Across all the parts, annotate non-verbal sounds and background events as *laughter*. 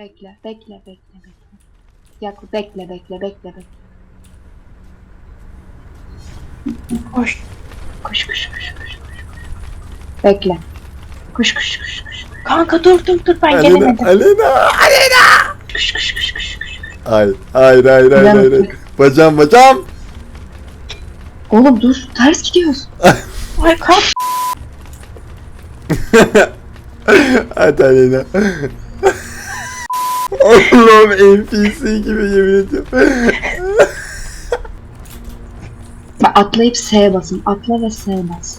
Bekle, bekle, bekle, bekle. Yakup bekle, bekle, bekle, bekle. Koş. Koş, koş, koş, koş, koş. Bekle. Koş, koş, koş, koş. Kanka dur dur dur ben Alena, gelemedim. Alena. Koş, koş, koş, koş, koş. Hayır, hayır, hayır, hayır, hayır. hayır. Bacağım, bacağım. Oğlum dur, ters gidiyoruz. *laughs* Ay kalk. Hadi Alena. Allah'ım NPC gibi yemin ediyorum. Atlayıp S'ye basın. Atla ve S bas.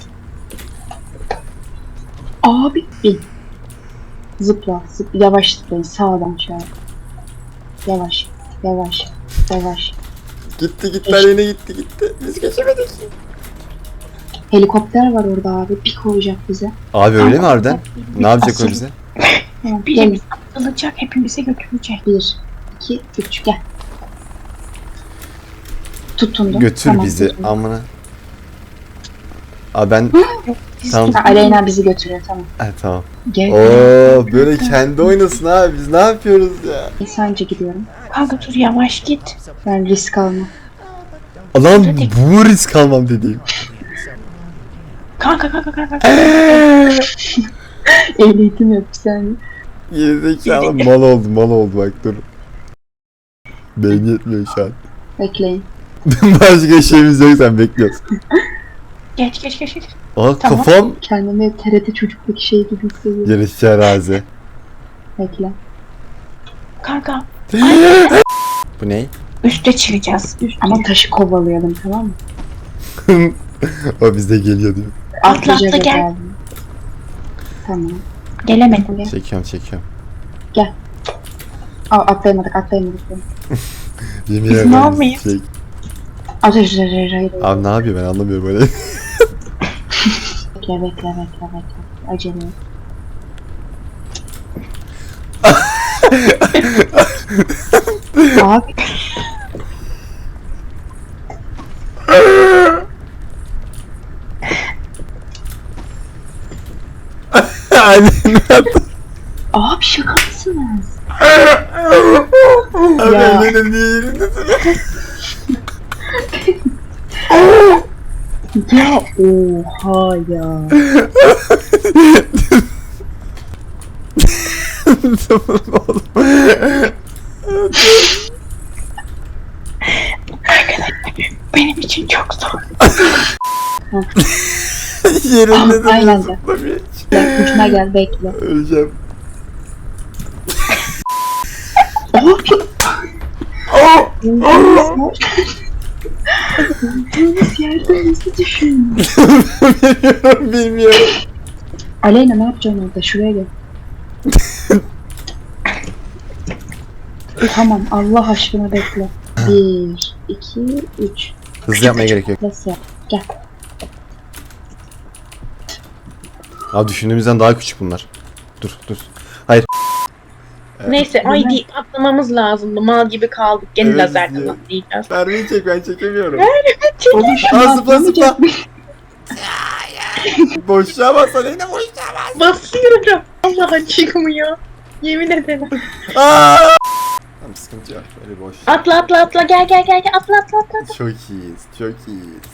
Abi bin. Zıpla, zıpla. Yavaş zıplayın. Sağdan şöyle. Yavaş, yavaş, yavaş. Gitti gitti Alena gitti gitti. Biz geçemedik. Helikopter var orada abi. Bir koyacak bize. Abi öyle mi harbiden? Ne yapacak o bize? Bizi alacak hepimizi götürecek. Bir, iki, üç. Gel. Tutundum. Götür Tamam, bizi tutundum. amına. Abi ben Biz Tamam. Aleyna bizi götürüyor tamam. ha, tamam. Gel. Oo böyle kendi oynasın abi biz ne yapıyoruz ya? Sence gidiyorum. Kanka dur yavaş git. Ben risk almam. Lan bu risk almam dediğim. Kanka kanka kanka. *laughs* Ehliyetim yok bir saniye. Gerizekalı mal oldu mal oldu bak dur. Beyin yetmiyor şu an. Bekleyin. *laughs* Başka şeyimiz yok sen bekliyorsun. Geç geç geç. geç. Aa Tamam. kafam Kendimi TRT çocuktaki şey gibi hissediyorum. yarışçı arazi. Bekle. Kanka *laughs* Bu ne? üste çıkacağız. Ama taşı kovalayalım tamam mı? *laughs* o bize geliyor diyor. Atla, Atlayacak atla, gel. abi. Tamam. Gelemedim. Gel. Çekiyorum çekiyorum. Aa, atlayamadık atlayamadık. *laughs* Yemin Biz ederim mal mıyız? çek. Hayır hayır hayır hayır. Abi ne yapıyor ben anlamıyorum böyle. *laughs* Bekle bekle bekle bekle. Acele. *laughs* Abi abi şaka mısınız? Abi Ya. benim niye yerindesin? Ya oha ya. Tamam oğlum. Benim için çok zor. Yerinde Ah, aynen de. zıplamıyor hiç. Gel ucuna gel bekle. Öleceğim. Abi. Oh! Olduğunuz yerden nasıl düşün? bilmiyorum bilmiyorum. Aleyna ne yapacaksın orada? Şuraya gel. tamam Allah aşkına bekle. Bir, iki, üç. Hızlı yapmaya gerek yok. Nasıl yap? Gel. Abi düşündüğümüzden daha küçük bunlar. Dur dur. Hayır. Neyse Ay, ID atlamamız lazımdı. Mal gibi kaldık. Gene Evet, lazerden diyor. atlayacağız. Merve'yi çek ben çekemiyorum. Oğlum Aa, zıpla, zıpla. *laughs* Boşluğa bas Aleyna boşluğa bas. Basıyorum. Allah çıkmıyor. Yemin ederim. Aa! Tamam sıkıntı yok. Öyle boş. Atla atla atla gel gel gel gel atla atla atla. Çok iyiyiz. Çok iyiyiz.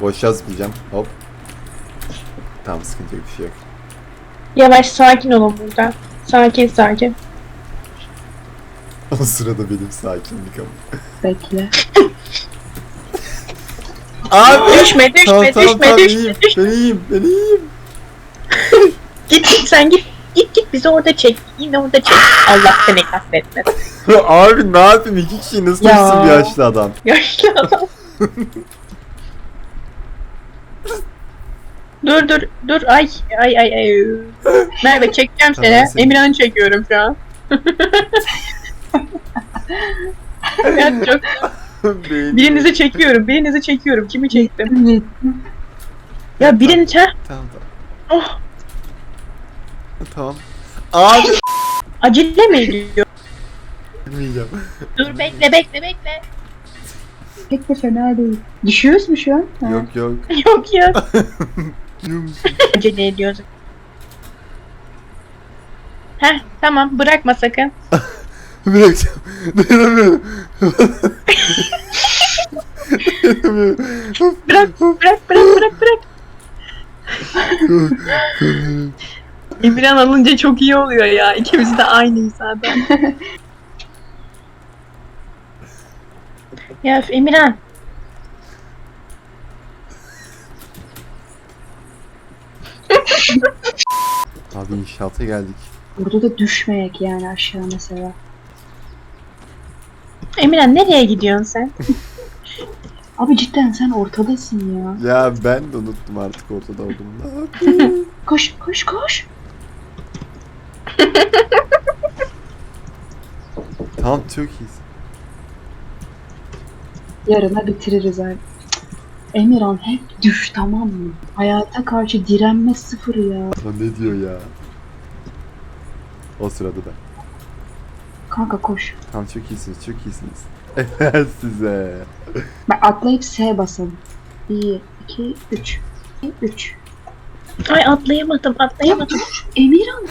Boşluğa zıplayacağım. Hop. Tamam sıkıntı yok bir şey yok. Yavaş sakin olun burada. Sakin sakin. *laughs* O sırada benim sakinlik ama. Bekle. *laughs* Abi! Düşme düşme Tamam tamam düşme tamam düşme iyiyim. düşme. Ben iyiyim. Ben iyiyim. *laughs* Git git sen git. Git git bizi orada çek. Yine orada çek. Allah seni kahretmesin. Abi ne yapayım? İki kişi nasıl Ya. bir yaşlı adam? Yaşlı adam. Dur dur dur ay ay ay ay. Merve çekeceğim Tamam, seni. seni- Emirhan'ı çekiyorum şu an. *laughs* ya çok birinizi çekiyorum. Birinizi çekiyorum. Kimi çektim? Ya birini çek. Tamam tamam. Oh, Tamam. Abi! acele mi ediyor? Bilmeyeceğim. Dur bekle bekle bekle. Pek de fena değil. Düşüyoruz mu şu an? Ha. Yok yok. Yok ya. *laughs* Biliyor musun? Acele ediyoruz. Heh tamam bırakma sakın. *laughs* Bırakacağım. Dayanamıyorum. Dayanamıyorum. Bırak bırak bırak bırak bırak. Emirhan alınca çok iyi oluyor ya. İkimiz de aynıyız zaten. *laughs* ya Emirhan. Abi inşaata geldik. Burada da düşmeyek yani aşağı mesela. Emirhan nereye gidiyorsun sen? *laughs* Abi cidden sen ortadasın ya. Ya ben de unuttum artık ortada olduğumu. *laughs* Koş koş koş. tamam çok iyisin. Yarına bitiririz abi. Emirhan hep düş tamam mı? Hayata karşı direnme sıfır ya. Lan ne diyor ya? O sırada da. Kanka koş. Tamam çok iyisiniz çok iyisiniz. *laughs* Evet size. Bak atlayıp S basalım. 1, 2, 3. 3. Ay atlayamadım atlayamadım. Emirhan.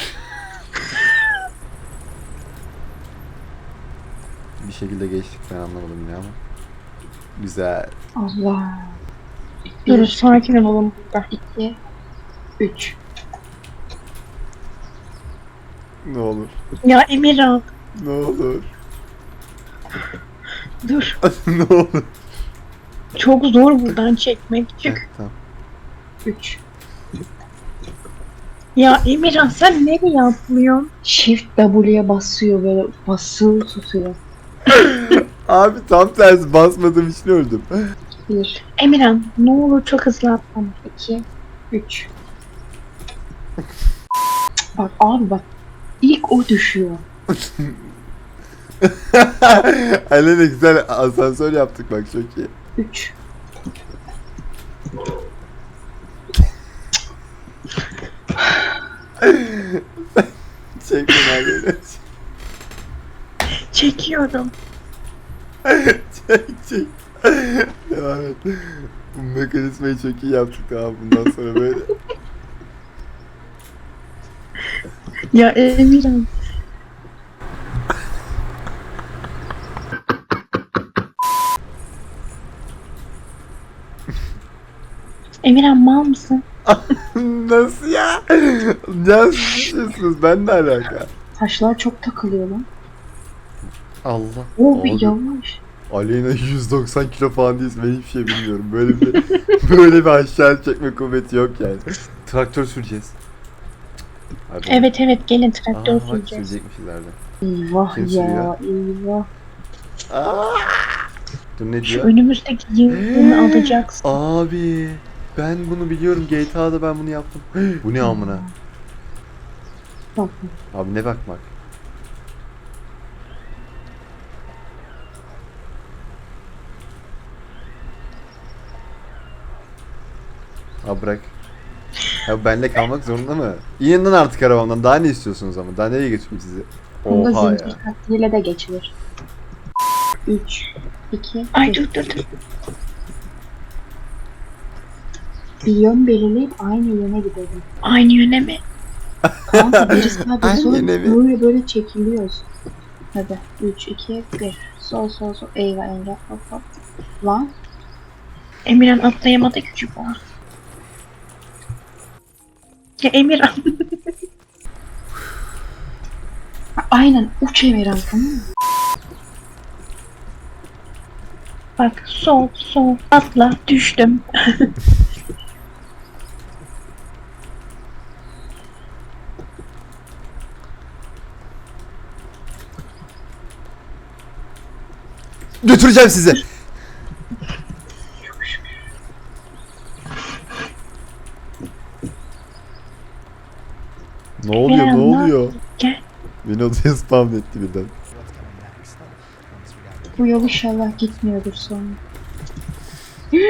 Bir şekilde geçtik ben anlamadım ya ama. Güzel. Allah. Dur 1, sakin olalım burada. 2, 3. Ne olur. Ya Emirhan Ne olur. dur. *laughs* ne olur. Çok zor buradan çekmek. Çık. tamam. 3. Ya Emirhan sen nereye atlıyorsun? Shift W'ye basıyor böyle basılı tutuyor. *laughs* Abi tam tersi basmadığım için öldüm. 1, Emirhan ne olur çok hızlı atlama. 2, 3. Bak abi bak. İlk o düşüyor. *laughs* Alena güzel asansör yaptık bak çok iyi. 3. Çek beni Alena. Çekiyorum. *laughs* çek çek. Devam et. Bu mekanizmayı çok iyi yaptık tamam bundan sonra böyle. Ya Emirhan. Emirhan mal mısın? *laughs* Nasıl ya? Nasıl düşünüyorsunuz? Ben de alaka. Taşlar çok takılıyor lan. Allah. Oo bir Abi, yavaş. Aleyna 190 kilo falan değilsin. Ben hiçbir şey bilmiyorum. Böyle bir *laughs* böyle bir aşağı çekme kuvveti yok yani. Traktör süreceğiz. Abi, Evet evet gelin Aa, traktör bak süreceğiz. sürecekmişiz nerede. Eyvah Kim ya eyvah. Aa! Dur ne Şu diyor? önümüzdeki yığını alacaksın. Abi ben bunu biliyorum. GTA'da ben bunu yaptım. *gasps* Bu ne amına? Bak Abi ne bakmak? Abi bırak. Ya benle kalmak zorunda mı? İnin artık arabamdan. Daha ne istiyorsunuz ama? Daha nereye götüreyim sizi? bunda Oha zincir ya. taktiğiyle de geçilir. 3, 2, Ay dur dur dur. Bir yön belirleyip aynı yöne gidelim. Aynı yöne mi? Kanka birisi sağ *laughs* Aynı yöne mi? böyle böyle çekiliyoruz. Hadi 3, 2, 1. Sol sol sol. Eyvah eyvah hop hop. Lan Emirhan atlayamadı küçük o. Ya Emirhan. Ha, aynen uç Emirhan tamam mı? Bak sol sol atla düştüm. Götüreceğim sizi. Ne oluyor ne oluyor? Gel. Beni odaya spam etti birden. Bu yol inşallah gitmiyordur sonra. *gasps*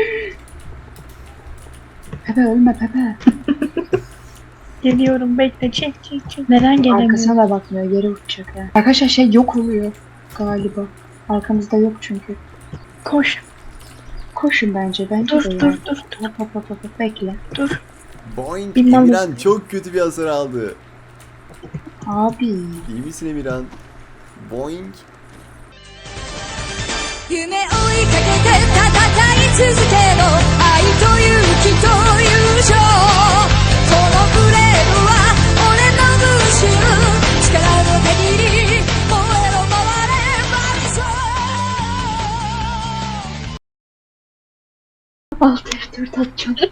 Pepe ölme Pepe. *laughs* Geliyorum bekle çek çek çek. Neden gelemiyorum? Arkasına da bakmıyor yere uçacak ya. Arkadaşlar şey yok oluyor galiba. Arkamızda yok çünkü. Koş. Koşun bence bence Dur de dur ya. dur dur. Hop hop hop hop bekle. Boing. Bilmem Emirhan şey. çok kötü bir hasar aldı. Abi. İyi misin Emirhan? Boing. Alt F4.